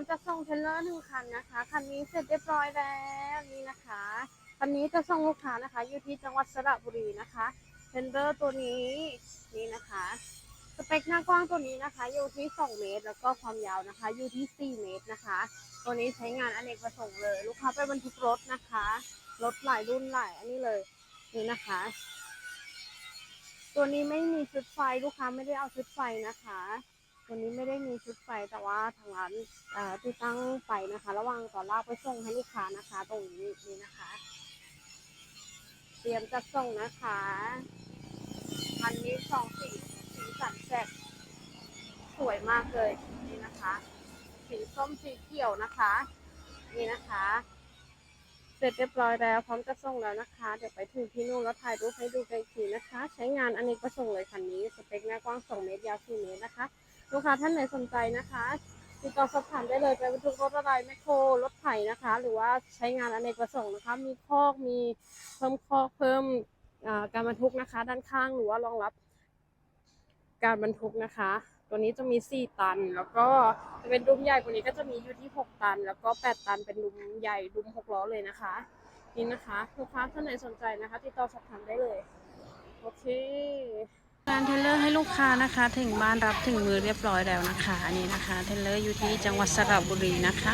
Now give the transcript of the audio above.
มจะส่งเทรลเลอร์หนึ่งคันนะคะ คันนี้เสร็จเรียบร้อยแล้วนี่นะคะ คันนี้จะส่งลูกค้านะคะ อยู่ที่จังหวัดสระบุรีนะคะเทรลเลอร์ตัวนี้นี่นะคะ สเปคหน้ากว้างตัวนี้นะคะ อยู่ที่ 2 เมตร แล้วก็ความยาวนะคะ อยู่ที่ 4 เมตรนะคะ ตัวนี้ใช้งานอเนกประสงค์เลย ลูกค้าไปบรรทุกรถนะคะ รถหลายรุ่นหลายอันนี้เลยนี่นะคะ ตัวนี้ไม่มีชุดไฟลูกค้าไม่ได้เอาชุดไฟนะคะ วนี้ไม่ได้มีชุดไฟแต่ว่าทางร้านที่ตั้งไฟนะคะ ระว่างต่อนลากไปส่งให้ลูกค้านะคะ ตรงนี้นี่นะคะ เตรียมจะส่งนะคะอันนี้สองสีสีสันแสกสวยมากเลยนี่นะคะ สีส้มสีเขียวนะคะ นี่นะคะ เสร็จเรียบร้อยแล้วพร้อมจะส่งแล้วนะคะ เดี๋ยวไปถึงที่นู่นแล้วถ่ายรูปให้ดูกันอีกทีนะคะ ใช้งานอเนกประสงค์เลยคันนี้สเปคหน้ากว้าง 2 เมตรยาว4เมตรนะคะ ลูกค้าท่านไหนสนใจนะคะติดต่อสอบถามได้เลยไปบรรทุกรถอะไรแมคโครรถไถนะคะ หรือว่าใช้งานอเนกประสงค์นะคะ มีคอกมีเพิ่มคอกเพิ่มการบรรทุกนะคะ ด้านข้างหรือว่ารองรับการบรรทุกนะคะ ตัวนี้จะมี 4 ตัน แล้วก็จะเป็นดุมใหญ่กว่านี้ก็จะมีอยู่ที่ 6 ตัน แล้วก็ 8 ตันเป็นดุมใหญ่ดุม6ล้อเลยนะคะ นี่นะคะลูกค้าท่านไหนสนใจนะคะ ติดต่อสอบถามได้เลย โอเคานเทเลอร์ให้ลูกค้านะคะ ถึงบ้านรับถึงมือเรียบร้อยแล้วนะคะอันนี้นะคะ เทเลอร์อยู่ที่จังหวัดสระบุรีนะคะ